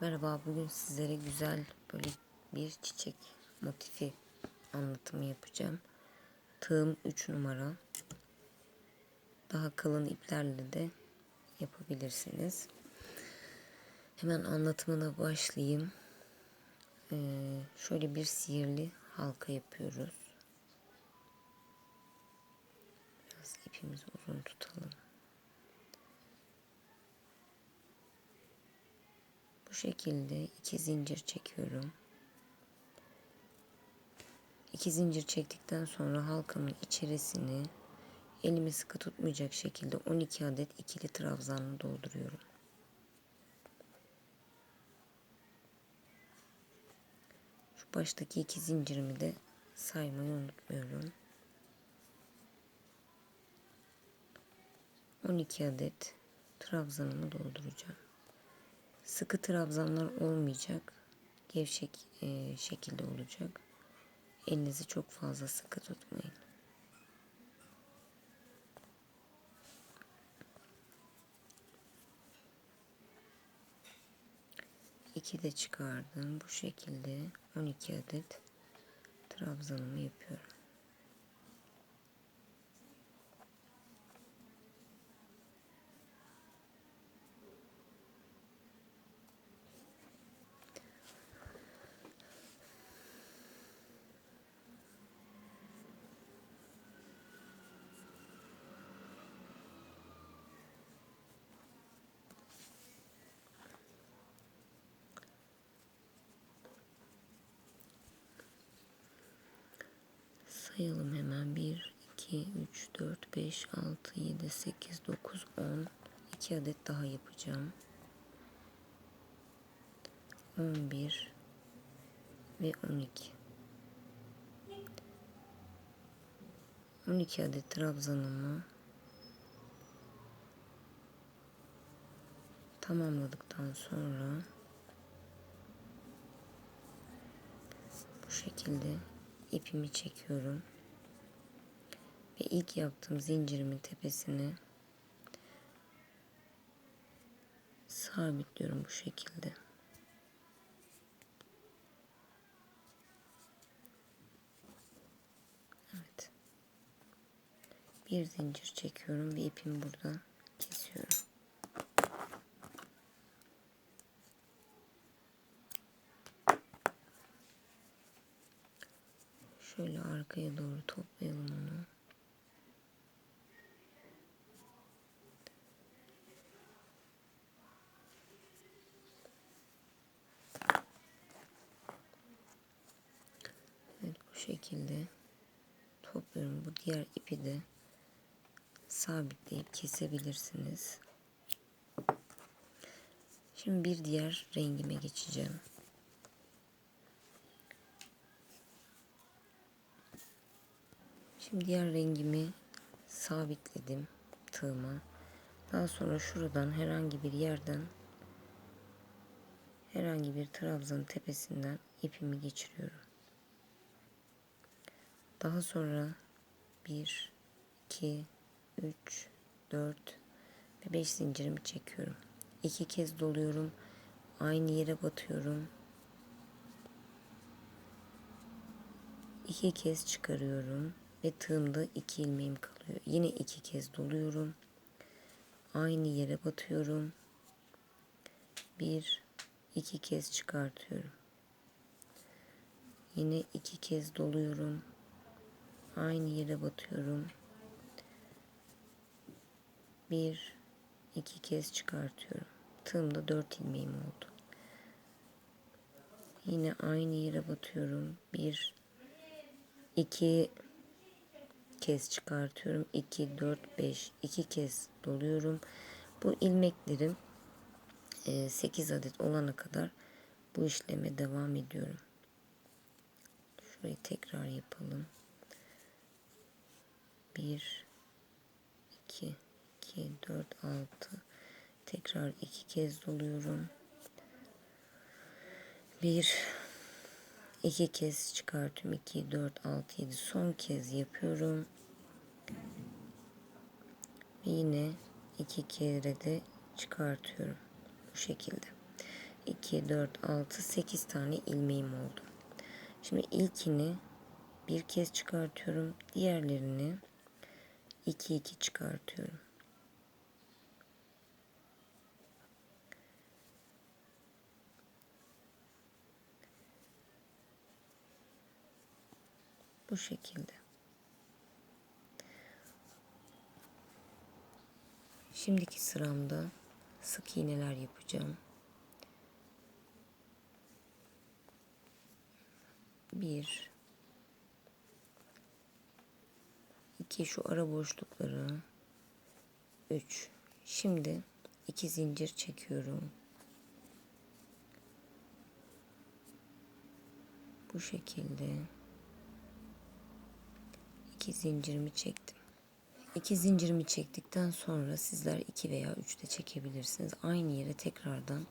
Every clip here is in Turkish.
Merhaba, bugün sizlere güzel böyle bir çiçek motifi anlatımı yapacağım. Tığım 3 numara. Daha kalın iplerle de yapabilirsiniz. Hemen anlatımına başlayayım. Ee, şöyle bir sihirli halka yapıyoruz. Biraz ipimizi uzun tutalım. Şekilde iki zincir çekiyorum. İki zincir çektikten sonra halkamın içerisini elimi sıkı tutmayacak şekilde 12 adet ikili trabzanla dolduruyorum. Şu baştaki iki zincirimi de saymayı unutmuyorum. 12 adet trabzanımı dolduracağım. Sıkı trabzanlar olmayacak. Gevşek e, şekilde olacak. Elinizi çok fazla sıkı tutmayın. İki de çıkardım. Bu şekilde 12 adet trabzanımı yapıyorum. Sayalım hemen. 1, 2, 3, 4, 5, 6, 7, 8, 9, 10. 2 adet daha yapacağım. 11 ve 12. 12 adet trabzanımı tamamladıktan sonra bu şekilde ipimi çekiyorum. Ve ilk yaptığım zincirimin tepesine sabitliyorum bu şekilde. Evet. Bir zincir çekiyorum ve ipimi burada kesiyorum. Şöyle arkaya doğru toplayalım onu. Evet bu şekilde topluyorum. Bu diğer ipi de sabitleyip kesebilirsiniz. Şimdi bir diğer rengime geçeceğim. Diğer rengimi sabitledim tığıma. Daha sonra şuradan herhangi bir yerden herhangi bir trabzanın tepesinden ipimi geçiriyorum. Daha sonra 1 2 3 4 ve 5 zincirimi çekiyorum. İki kez doluyorum. Aynı yere batıyorum. İki kez çıkarıyorum ve tığımda iki ilmeğim kalıyor. Yine iki kez doluyorum. Aynı yere batıyorum. Bir, iki kez çıkartıyorum. Yine iki kez doluyorum. Aynı yere batıyorum. Bir, iki kez çıkartıyorum. Tığımda dört ilmeğim oldu. Yine aynı yere batıyorum. Bir, iki kez çıkartıyorum. 2, 4, 5. 2 kez doluyorum. Bu ilmeklerim 8 adet olana kadar bu işleme devam ediyorum. Şurayı tekrar yapalım. 1 2 2 4 6 tekrar 2 kez doluyorum. 1 2 kez çıkartıyorum. 2 4 6 7 son kez yapıyorum. Ve yine iki kere de çıkartıyorum. Bu şekilde. 2, 4, 6, 8 tane ilmeğim oldu. Şimdi ilkini bir kez çıkartıyorum. Diğerlerini 2, 2 çıkartıyorum. Bu şekilde. Şimdiki sıramda sık iğneler yapacağım. Bir, iki şu ara boşlukları, üç. Şimdi iki zincir çekiyorum. Bu şekilde iki zincirimi çektim. İki zincirimi çektikten sonra sizler iki veya üç de çekebilirsiniz. Aynı yere tekrardan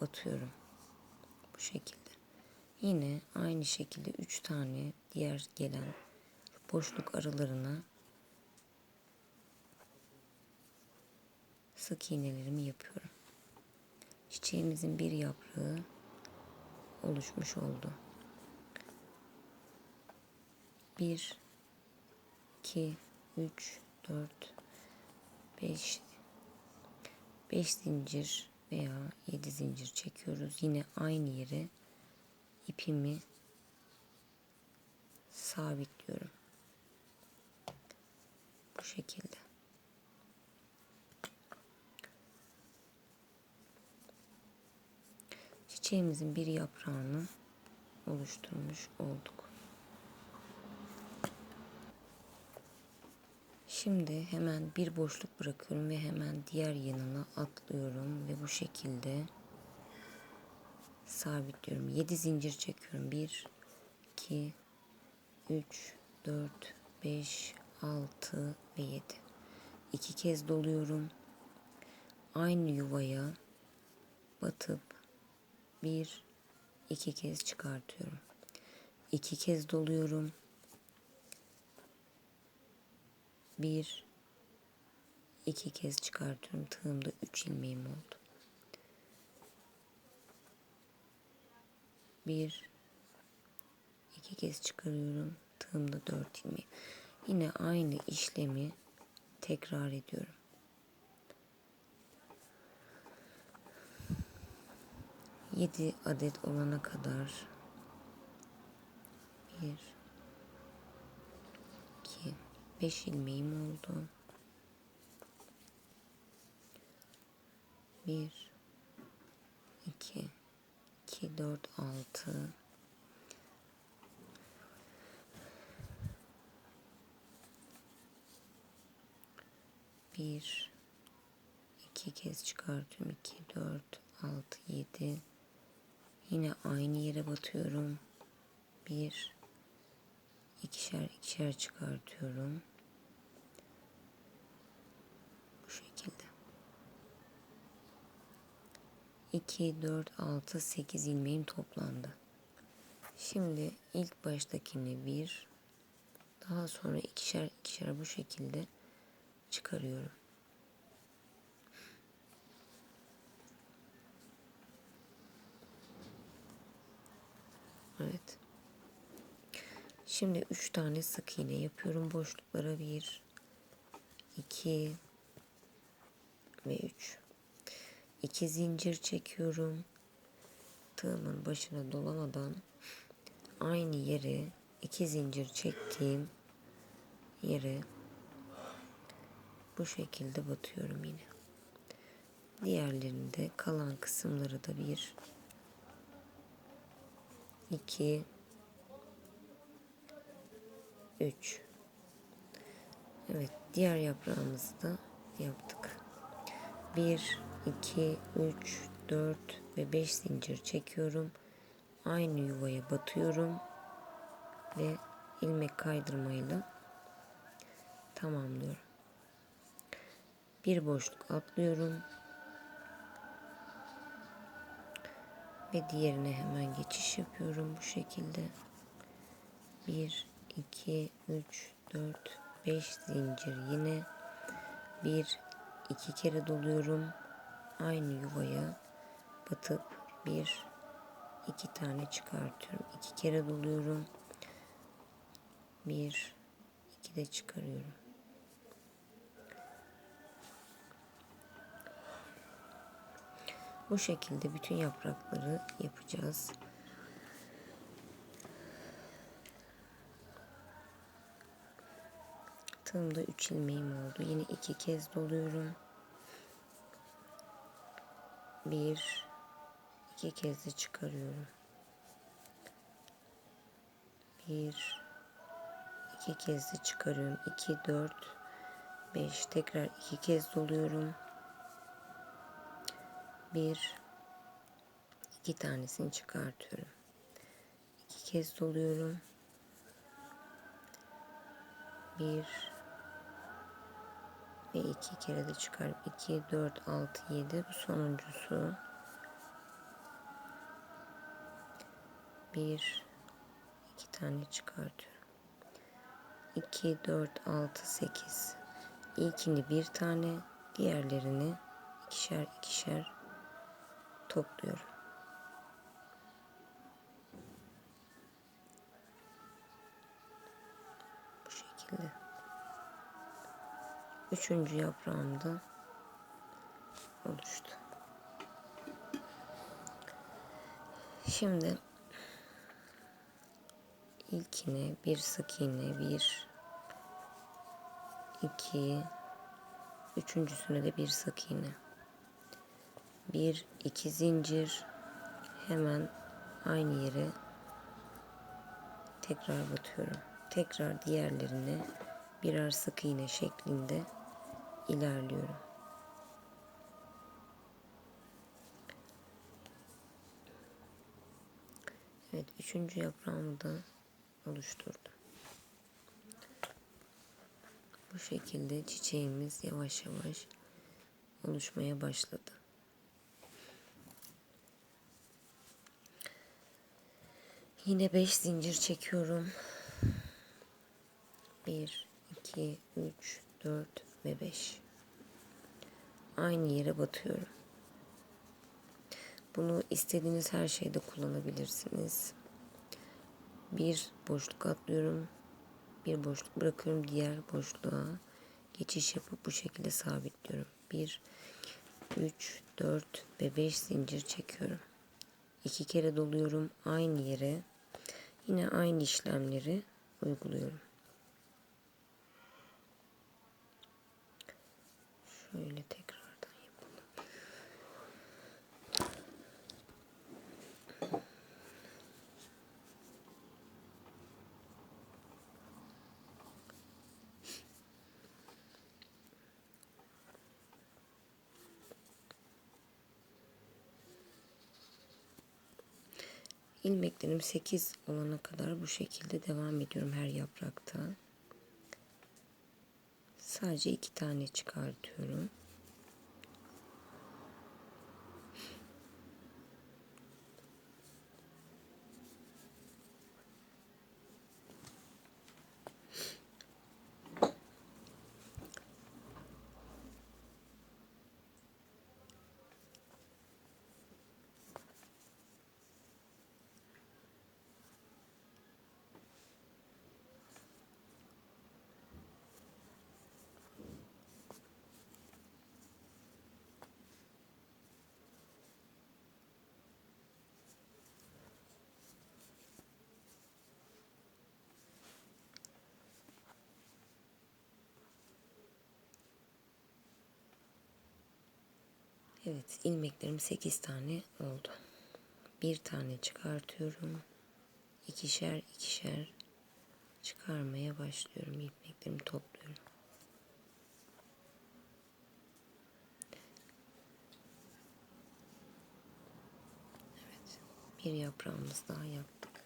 batıyorum. Bu şekilde. Yine aynı şekilde üç tane diğer gelen boşluk aralarına sık iğnelerimi yapıyorum. Çiçeğimizin bir yaprağı oluşmuş oldu. Bir, iki, üç, 4 5 5 zincir veya 7 zincir çekiyoruz. Yine aynı yere ipimi sabitliyorum. Bu şekilde. Çiçeğimizin bir yaprağını oluşturmuş olduk. Şimdi hemen bir boşluk bırakıyorum ve hemen diğer yanına atlıyorum ve bu şekilde sabitliyorum. 7 zincir çekiyorum. 1 2 3 4 5 6 ve 7. 2 kez doluyorum. Aynı yuvaya batıp 1 2 kez çıkartıyorum. 2 kez doluyorum bir iki kez çıkartıyorum. Tığımda üç ilmeğim oldu. Bir iki kez çıkarıyorum. Tığımda dört ilmeğim. Yine aynı işlemi tekrar ediyorum. Yedi adet olana kadar bir 5 ilmeğim oldu. 1 2 2 4 6 1 2 kez çıkartıyorum. 2 4 6 7 yine aynı yere batıyorum. 1 ikişer ikişer çıkartıyorum 2, 4, 6, 8 ilmeğim toplandı. Şimdi ilk baştakini bir, daha sonra ikişer ikişer bu şekilde çıkarıyorum. Evet. Şimdi üç tane sık iğne yapıyorum. Boşluklara bir, iki ve üç. 2 zincir çekiyorum. Tığımın başına dolamadan aynı yere iki zincir çektiğim yere bu şekilde batıyorum yine. Diğerlerinde kalan kısımları da bir iki üç Evet diğer yaprağımızı da yaptık. Bir 2, 3, 4 ve 5 zincir çekiyorum. Aynı yuvaya batıyorum ve ilmek kaydırmayla tamamlıyorum. Bir boşluk atlıyorum. Ve diğerine hemen geçiş yapıyorum bu şekilde. 1 2 3 4 5 zincir yine 1 2 kere doluyorum aynı yuvaya batıp Bir, iki tane çıkartıyorum. iki kere doluyorum. Bir, iki de çıkarıyorum. Bu şekilde bütün yaprakları yapacağız. Tığımda 3 ilmeğim oldu. Yine iki kez doluyorum. Bir, iki kez de çıkarıyorum. Bir, iki kez de çıkarıyorum. 2, 4, 5 tekrar iki kez doluyorum. Bir, iki tanesini çıkartıyorum. İki kez doluyorum. Bir ve iki kere de çıkarıp 2, 4, 6, 7 bu sonuncusu. Bir, iki tane çıkartıyorum. 2, 4, 6, 8. İlkini bir tane, diğerlerini ikişer ikişer topluyorum. Bu şekilde. Üçüncü yaprağımda oluştu. Şimdi ilkine bir sık iğne, bir, iki, üçüncüsüne de bir sık iğne bir iki zincir hemen aynı yere tekrar batıyorum. Tekrar diğerlerine birer sık iğne şeklinde ilerliyorum. Evet, üçüncü yaprağımı da oluşturdum. Bu şekilde çiçeğimiz yavaş yavaş oluşmaya başladı. Yine 5 zincir çekiyorum. 1, 2, 3, 4 ve 5. Aynı yere batıyorum. Bunu istediğiniz her şeyde kullanabilirsiniz. Bir boşluk atlıyorum. Bir boşluk bırakıyorum. Diğer boşluğa geçiş yapıp bu şekilde sabitliyorum. 1, 3, 4 ve 5 zincir çekiyorum. İki kere doluyorum. Aynı yere Yine aynı işlemleri uyguluyorum. Şöyle tekrardan yapalım. İlmeklerim 8 olana kadar bu şekilde devam ediyorum her yaprakta. Sadece iki tane çıkartıyorum. Evet ilmeklerim 8 tane oldu. Bir tane çıkartıyorum. İkişer ikişer çıkarmaya başlıyorum. İlmeklerimi topluyorum. Evet bir yaprağımız daha yaptık.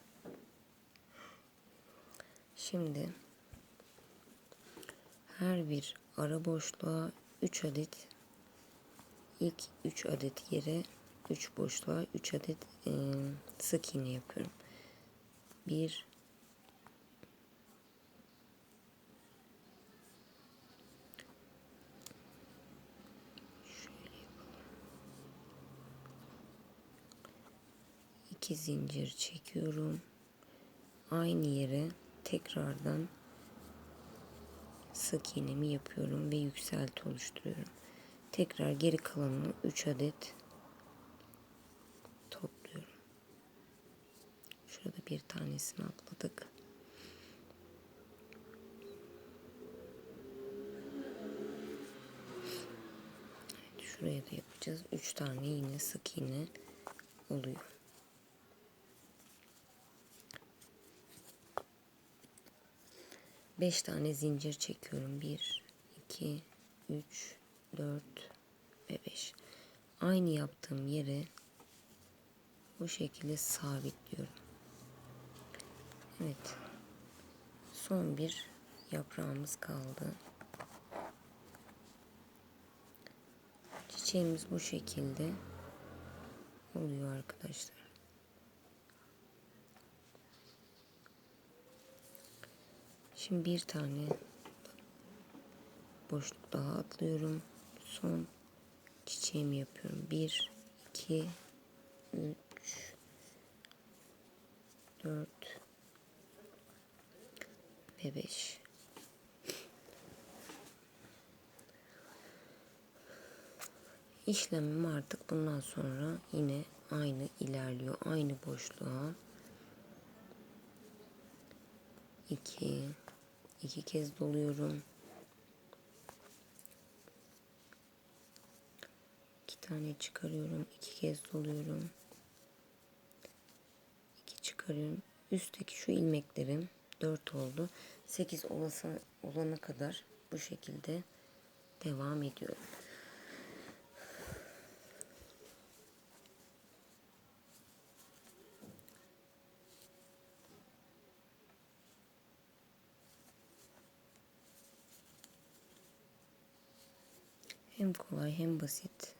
Şimdi her bir ara boşluğa 3 adet ilk 3 adet yere 3 boşluğa 3 adet e, sık iğne yapıyorum. 1 şöyle yapalım. 2 zincir çekiyorum. Aynı yere tekrardan sık iğnemi yapıyorum ve yükselti oluşturuyorum. Tekrar geri kalanını 3 adet topluyorum. Şurada bir tanesini atladık. Evet, şuraya da yapacağız. 3 tane yine sık iğne oluyor. Beş tane zincir çekiyorum. Bir, iki, üç, dört ve beş. Aynı yaptığım yere bu şekilde sabitliyorum. Evet. Son bir yaprağımız kaldı. Çiçeğimiz bu şekilde oluyor arkadaşlar. Şimdi bir tane boşluk daha atlıyorum. Son çiçeğimi yapıyorum. 1 2 3 4 ve 5 İşlemim artık bundan sonra yine aynı ilerliyor. Aynı boşluğa 2 iki kez doluyorum. Tane çıkarıyorum. iki kez doluyorum. iki çıkarıyorum. Üstteki şu ilmeklerim 4 oldu. 8 olası olana kadar bu şekilde devam ediyorum. Hem kolay hem basit.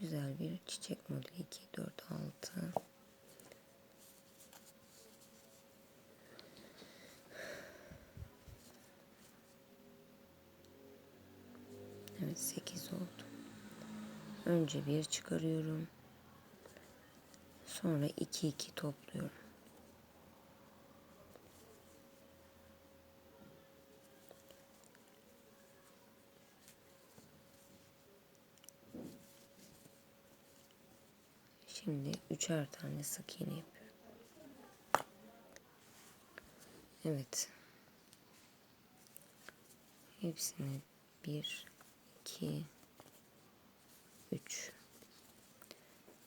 Güzel bir çiçek modeli 2, 4, 6. Evet 8 oldu. Önce bir çıkarıyorum. Sonra 2 2 topluyorum. Üçer tane sık iğne yapıyorum. Evet. Hepsini bir, iki, üç.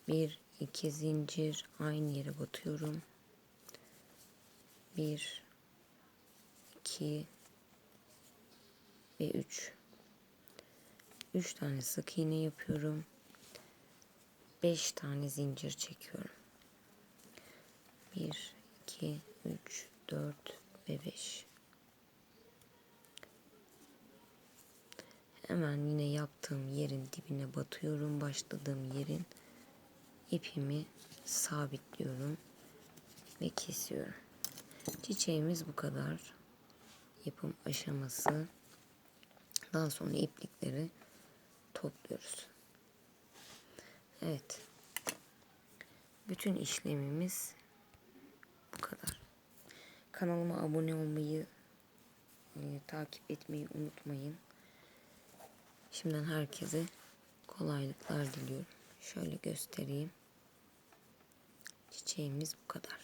Bir, iki zincir aynı yere batıyorum. Bir, iki ve üç. Üç tane sık iğne yapıyorum. 5 tane zincir çekiyorum. 1, 2, 3, 4 ve 5. Hemen yine yaptığım yerin dibine batıyorum. Başladığım yerin ipimi sabitliyorum ve kesiyorum. Çiçeğimiz bu kadar. Yapım aşaması. Daha sonra iplikleri topluyoruz. Evet. Bütün işlemimiz bu kadar. Kanalıma abone olmayı, e, takip etmeyi unutmayın. Şimdiden herkese kolaylıklar diliyorum. Şöyle göstereyim. Çiçeğimiz bu kadar.